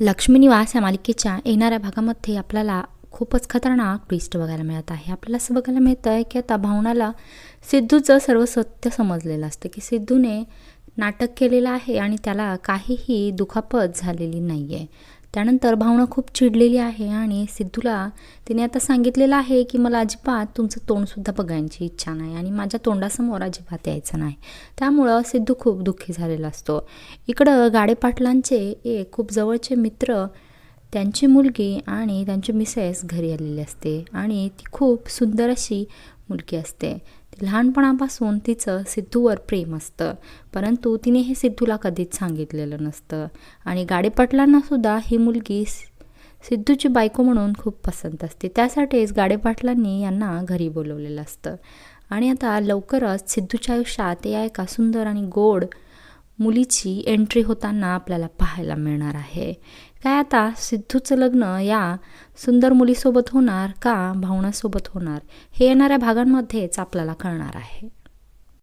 लक्ष्मीनिवास या मालिकेच्या येणाऱ्या भागामध्ये आपल्याला खूपच खतरनाक ट्विस्ट बघायला मिळत आहे. आपल्याला असं बघायला मिळतं आहे की आता भावनाला सिद्धूचं सर्व सत्य समजलेलं असतं की सिद्धूने नाटक केलेलं आहे आणि त्याला काहीही दुखापत झालेली नाही आहे त्यानंतर भावना खूप चिडलेली आहे आणि सिद्धूला तिने आता सांगितलेलं आहे की मला अजिबात तुमचं तोंडसुद्धा बघायची इच्छा नाही आणि माझ्या तोंडासमोर अजिबात यायचं नाही. त्यामुळं सिद्धू खूप दुःखी झालेला असतो. इकडं गाडेपाटलांचे एक खूप जवळचे मित्र त्यांची मुलगी आणि त्यांची मिसेस घरी आलेली असते आणि ती खूप सुंदर अशी मुलगी असते. लहानपणापासून तिचं सिद्धूवर प्रेम असतं. परंतु तिने हे सिद्धूला कधीच सांगितलेलं नसतं. आणि गाडेपाटलांनासुद्धा ही मुलगी सिद्धूची बायको म्हणून खूप पसंत असते. त्यासाठीच गाडेपाटलांनी यांना घरी बोलवलेलं असतं. आणि आता लवकरच सिद्धूच्या आयुष्यात या एका सुंदर आणि गोड मुलीची एंट्री होताना आपल्याला पाहायला मिळणार आहे. काय आता सिद्धूचं लग्न या सुंदर मुलीसोबत होणार का भावनासोबत होणार हे येणाऱ्या भागांमध्येच आपल्याला कळणार आहे.